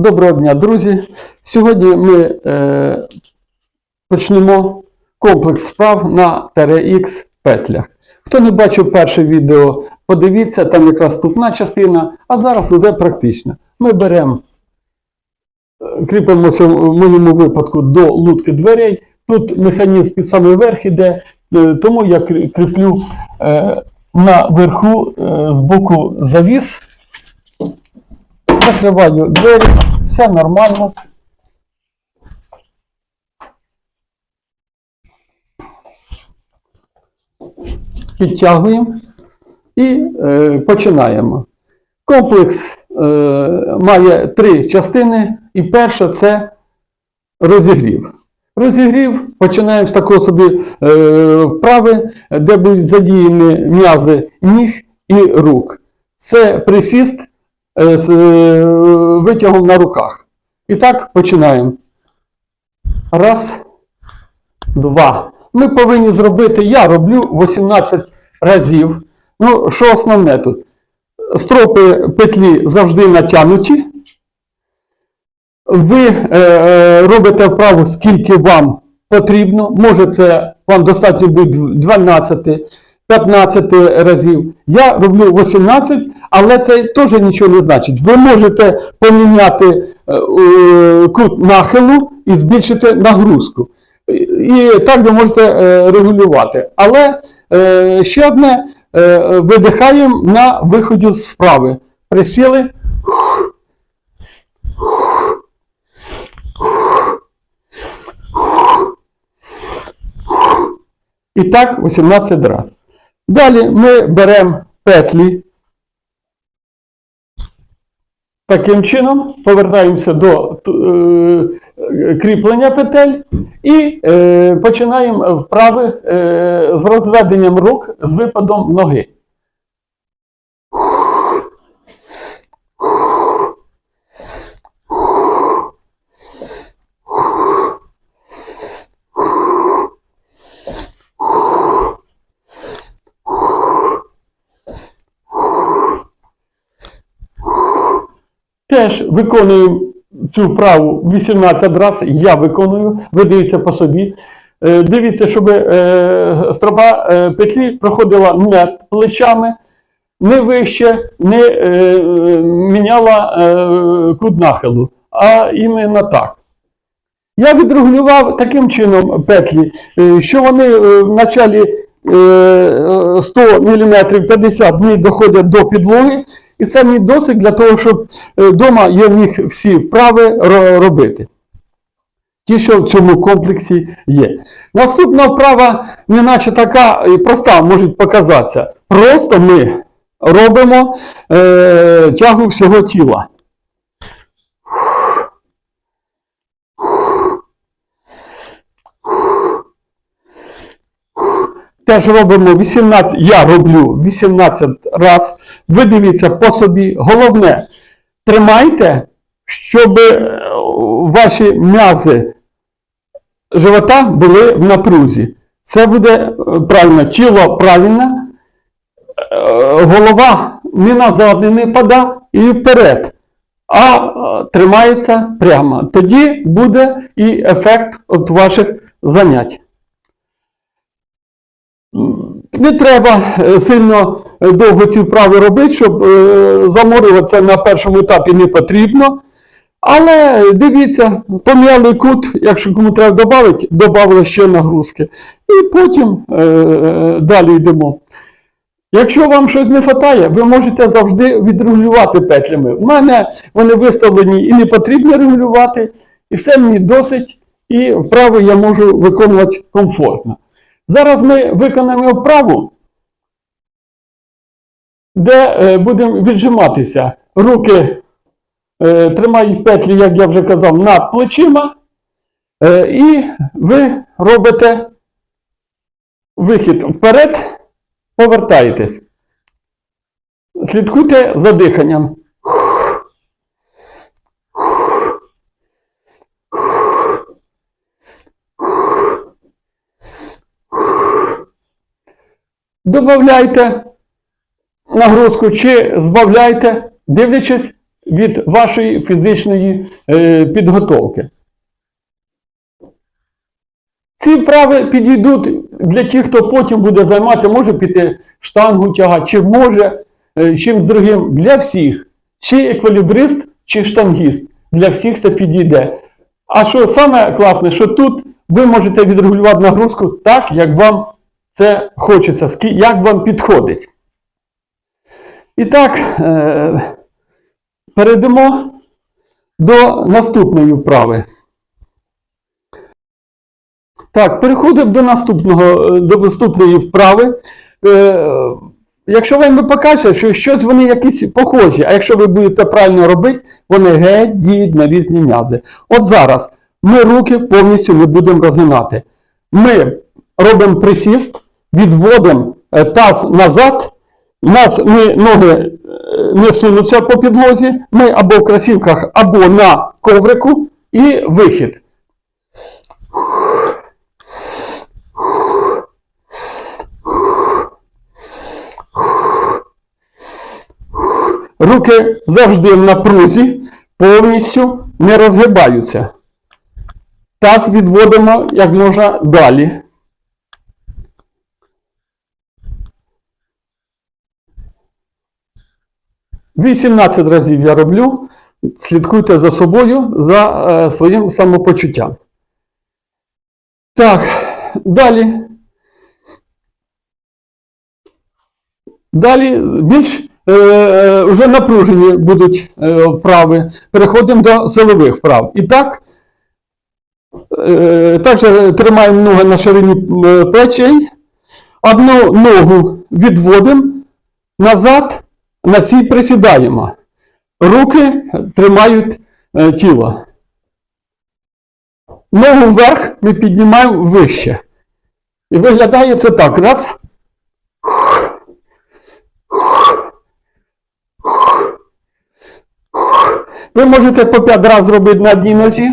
Доброго дня, друзі. Сьогодні ми е, почнемо комплекс справ на TRX петлях. Хто не бачив перше відео, подивіться, там якраз вступна частина, а зараз уже практично. Ми беремо, е, кріпимося в моєму випадку до лутки дверей. Тут механізм під самий верх іде, е, тому я кріплю е, наверху е, з боку завіс. Закриваю двері, все нормально. Підтягуємо і е, починаємо. Комплекс е, має три частини, і перша це розігрів. Розігрів починаємо з такого собі е, вправи, де будуть задіяні м'язи ніг і рук. Це присіст з е, витягом на руках. І так починаємо. Раз, два. Ми повинні зробити, я роблю 18 разів. Ну, що основне тут? Стропи петлі завжди натягнуті. Ви е, е, робите вправу, скільки вам потрібно. Може, це вам достатньо буде 12, 15 разів. Я роблю 18, але це теж нічого не значить. Ви можете поміняти е, кут нахилу і збільшити нагрузку. І так ви можете е, регулювати. Але е, ще одне, видихаємо на виході з вправи. Присіли. І так 18 разів. Далі ми беремо петлі. Таким чином повертаємося до е, кріплення петель і е, починаємо вправи е, з розведенням рук з випадом ноги. Теж виконуємо цю вправу 18 разів. Я виконую. Ви дивіться по собі. Е, Дивіться, щоб е, стропа е, петлі проходила не плечами, не вище, не міняла кут нахилу, а іменно так. Я відрегулював таким чином петлі, що вони в началі 100 мм 50 днів доходять до підлоги, і це мій досить для того, щоб вдома я міг всі вправи робити. Ті, що в цьому комплексі є. Наступна вправа, неначе така проста, може показатися. Просто ми робимо е, тягу всього тіла. Теж робимо 18, я роблю 18 раз. Ви дивіться по собі. Головне, тримайте, щоб е, ваші м'язи живота були в напрузі. Це буде е, правильно, тіло правильне, е, голова не назад не паде і вперед, а тримається прямо. Тоді буде і ефект від ваших занять. Не треба е, сильно е, довго ці вправи робити, щоб е, заморюватися на першому етапі не потрібно. Але дивіться, пом'яли кут, якщо кому треба додати, додали ще нагрузки. І потім е, далі йдемо. Якщо вам щось не вистачає, ви можете завжди відрегулювати петлями. У мене вони виставлені і не потрібно регулювати, і все мені досить, і вправи я можу виконувати комфортно. Зараз ми виконаємо вправу, де е, будемо віджиматися. Руки е, тримають петлі, як я вже казав, над плечима. Е, і ви робите вихід вперед, повертаєтесь. Слідкуйте за диханням. Добавляйте нагрузку чи збавляйте, дивлячись, від вашої фізичної е, підготовки. Ці вправи підійдуть для тих, хто потім буде займатися, може піти штангу тягати, чи може е, чимсь другим. Для всіх. Чи еквілібрист, чи штангіст. Для всіх це підійде. А що саме класне, що тут ви можете відрегулювати нагрузку так, як вам це хочеться, як вам підходить. І так, е, перейдемо до наступної вправи. Так, переходимо до наступного, е, до наступної вправи. Е, якщо вам покаже, що щось вони якісь похожі, а якщо ви будете правильно робити, вони геть діють на різні м'язи. От зараз ми руки повністю не будемо розгинати. Ми робимо присіст, відводимо е, таз назад, у нас ми, ноги не сунуться по підлозі, ми або в кросівках, або на коврику і вихід. Руки завжди в напрузі, повністю не розгибаються. Таз відводимо як можна далі. Вісімнадцять разів я роблю. Слідкуйте за собою, за е, своїм самопочуттям. Так, далі. Далі більш е, е, вже напружені будуть е, вправи. Переходимо до силових вправ. І так, е, також тримаємо ноги на ширині е, плечей. Одну ногу відводимо назад, на цій присідаємо. Руки тримають е, тіло. Ногу вверх ми піднімаємо вище. І виглядає це так. Раз. Ви можете по 5 разів робити на одній нозі.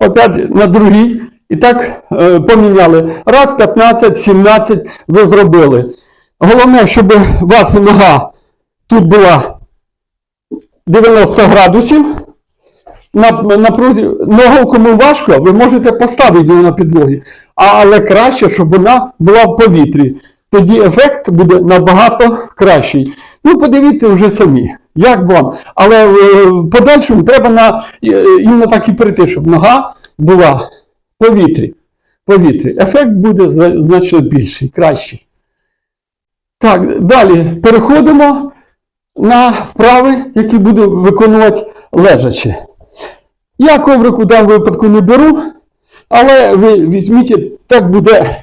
Опять на другій. І так е, поміняли. Раз, 15, 17 ви зробили. Головне, щоб у вас нога тут була 90 градусів. На, на ногу кому важко, ви можете поставити її на підлогі. Але краще, щоб вона була в повітрі. Тоді ефект буде набагато кращий. Ну, подивіться вже самі, як вам. Але е, в подальшому треба на, е, іменно так і перейти, щоб нога була повітрі. повітрі. Ефект буде значно більший, кращий. Так, далі переходимо на вправи, які буду виконувати лежачи. Я коврик у даному випадку не беру, але ви візьміть, так буде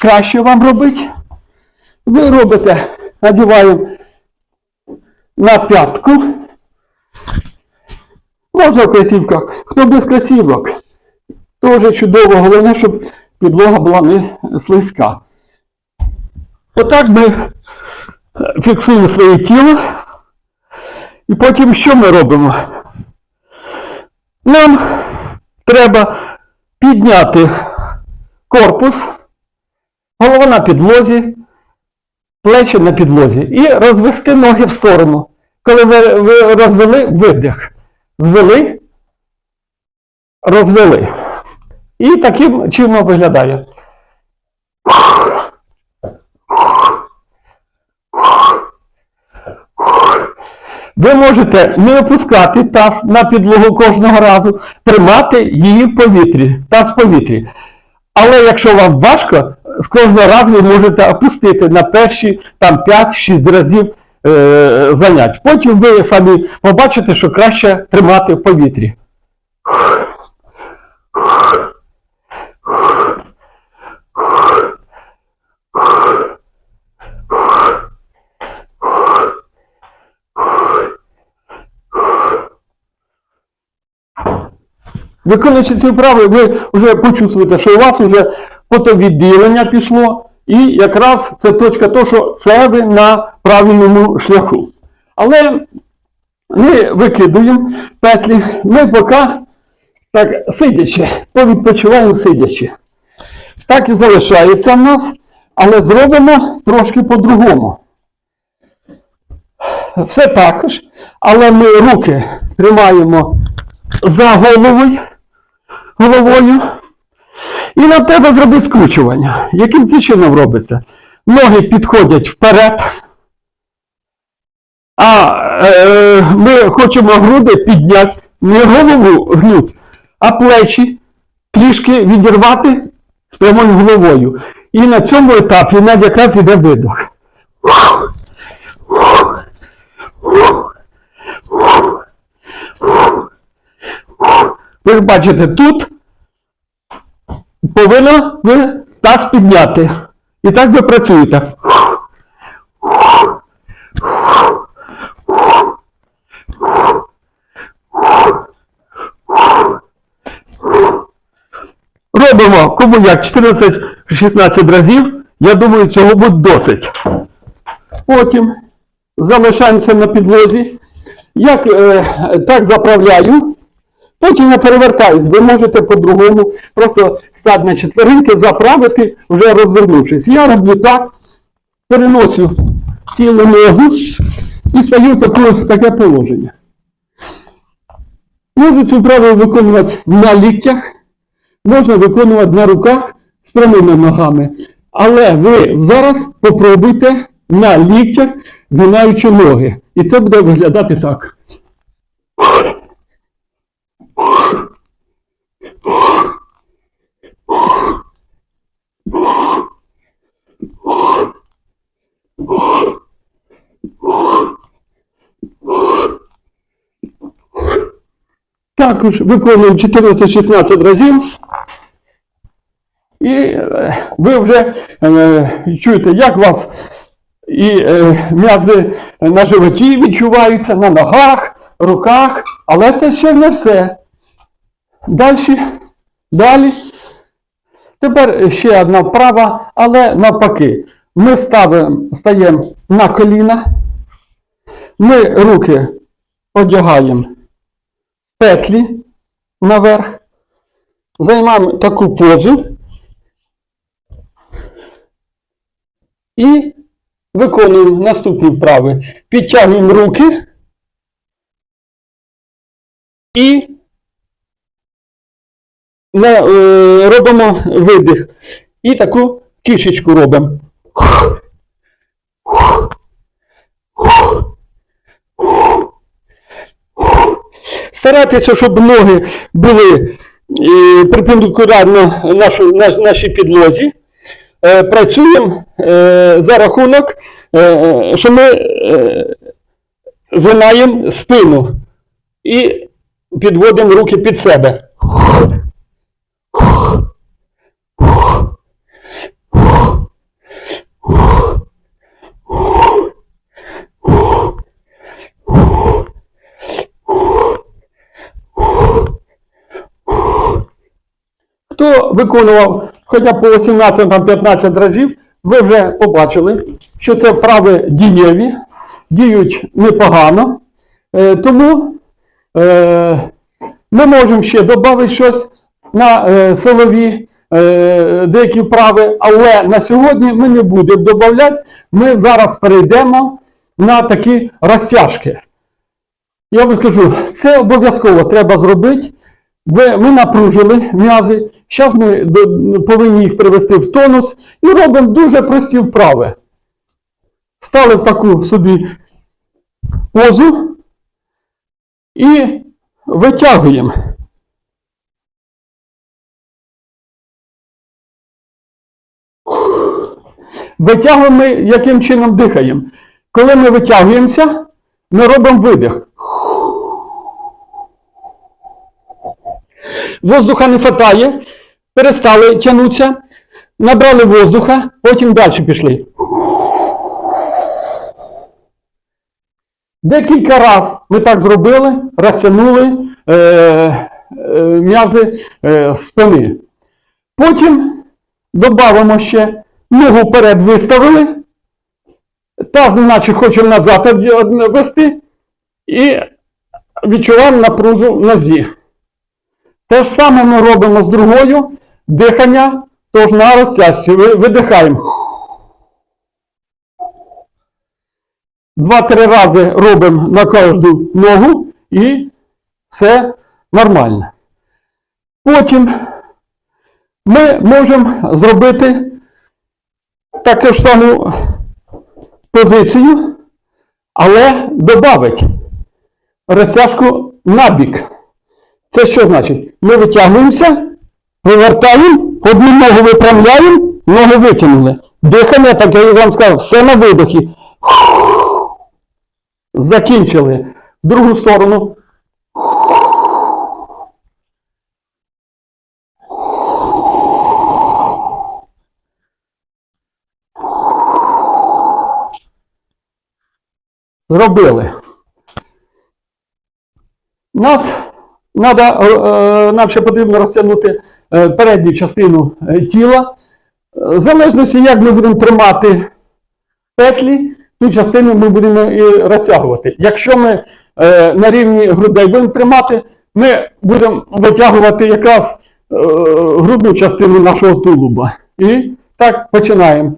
краще вам робити. Ви робите, надіваємо на п'ятку. Можна в кросівках. Хто без кросівок, теж чудово. Головне, щоб підлога була не слизька. Отак ми фіксуємо своє тіло. І потім що ми робимо? Нам треба підняти корпус, голова на підлозі, плечі на підлозі і розвести ноги в сторону. Коли ви, ви розвели, видих. Звели, розвели. І таким чином виглядає. Ви можете не опускати таз на підлогу кожного разу, тримати її в повітрі, таз в повітрі. Але якщо вам важко, з кожного разу ви можете опустити на перші там 5-6 разів е, занять. Потім ви самі побачите, що краще тримати в повітрі. Виконуючи ці вправи, ви вже почувствуєте, що у вас вже потовідділення пішло, і якраз це точка того, що це ви на правильному шляху. Але ми викидуємо петлі, ми поки так сидячи, повідпочиваємо сидячи. так і залишається в нас, але зробимо трошки по-другому. Все також, але ми руки тримаємо за головою, головою. І на тебе зробити скручування. Яким це чином робиться? Ноги підходять вперед. А е, ми хочемо груди підняти, не голову гнуть, а плечі трішки відірвати з прямою головою. І на цьому етапі навіть якраз іде видох. Ви ж бачите, тут повинно ви таз підняти. І так ви працюєте. Робимо кому як 14-16 разів. Я думаю, цього буде досить. Потім залишаємося на підлозі. Як е, так заправляю. Потім я перевертаюсь. Ви можете по-другому просто стати на четверинки, заправити, вже розвернувшись. Я роблю так, переношу цілу ногу і стаю в таку, таке положення. Можу цю вправу виконувати на ліктях, можна виконувати на руках з прямими ногами. Але ви зараз попробуйте на ліктях, згинаючи ноги. І це буде виглядати так. Також виконуємо 14-16 разів. І е, ви вже е, чуєте, як у вас і е, м'язи на животі відчуваються, на ногах, руках, але це ще не все. Далі, далі. Тепер ще одна вправа, але навпаки. Ми стаємо на коліна, ми руки одягаємо петлі наверх, займаємо таку позу і виконуємо наступні вправи. Підтягуємо руки і робимо видих. І таку кішечку робимо. Старайтеся, щоб ноги були е, перпендикулярно нашій підлозі. Е, працюємо е, за рахунок, е, що ми е, згинаємо спину і підводимо руки під себе. Хто виконував хоча б по 18-15 разів, ви вже побачили, що це вправи дієві, діють непогано. Е, тому е, ми можемо ще додати щось на е, силові деякі вправи, але на сьогодні ми не будемо додавати. Ми зараз перейдемо на такі розтяжки. Я вам скажу, це обов'язково треба зробити. Ви- Ми напружили м'язи, зараз ми повинні їх привести в тонус і робимо дуже прості вправи. Стали в таку собі позу і витягуємо. Витягуємо яким чином дихаємо. Коли ми витягуємося, ми робимо видих. Воздуха не хватає, перестали тягнутися, набрали воздуха, потім далі пішли. Декілька разів ми так зробили, розтягнули е, е, м'язи е, спини. Потім додамо ще ногу вперед виставили, таз наче хочемо назад вести і відчуваємо напрузу в нозі. Те ж саме ми робимо з другою. Дихання Тож на розтяжці видихаємо. Два-три рази робимо на кожну ногу і все нормально. Потім ми можемо зробити таку ж саму позицію, але додати розтяжку на бік. Це що значить? Ми витягуємося, вивертаємо, одну ногу виправляємо, ноги витягнули. Дихання, так я вам сказав, все на видохі. Закінчили. В другу сторону. Зробили. Нас надо, е, е, нам ще потрібно розтягнути е, передню частину тіла. В залежності, як ми будемо тримати петлі, ту частину ми будемо і розтягувати. Якщо ми на рівні грудей будемо тримати, ми будемо витягувати якраз грудну частину нашого тулуба. І так починаємо.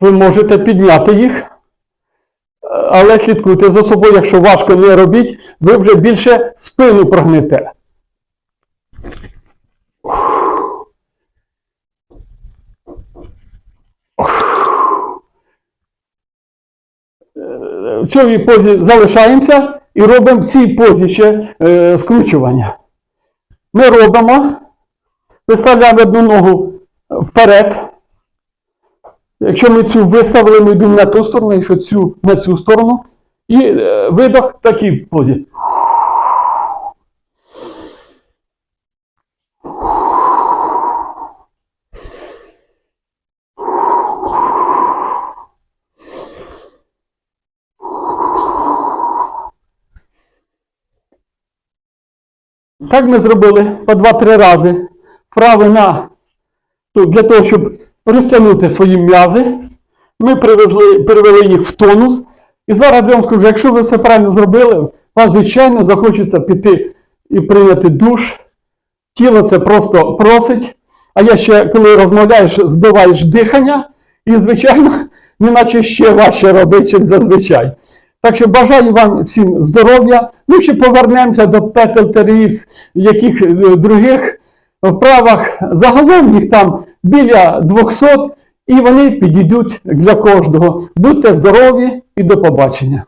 Ви можете підняти їх, е, але слідкуйте за собою, якщо важко не робіть, ви вже більше спину прогнете. Е, В цій позі залишаємося і робимо в позі ще е, скручування. Ми робимо, виставляємо одну ногу вперед. Якщо ми цю виставили, ми йдемо на ту сторону, якщо цю на цю сторону. І е, видох в такій позі. Так ми зробили по 2-3 рази. Вправи на для того, щоб розтягнути свої м'язи, ми привезли, перевели їх в тонус. І зараз я вам скажу, якщо ви все правильно зробили, вам, звичайно, захочеться піти і прийняти душ. Тіло це просто просить. А я ще, коли розмовляєш, збиваєш дихання, і, звичайно, неначе ще важче робити, ніж зазвичай. Так що бажаю вам всім здоров'я. Ну, ще повернемося до петель TRX, яких е, других вправах. Загалом їх там біля 200, і вони підійдуть для кожного. Будьте здорові і до побачення.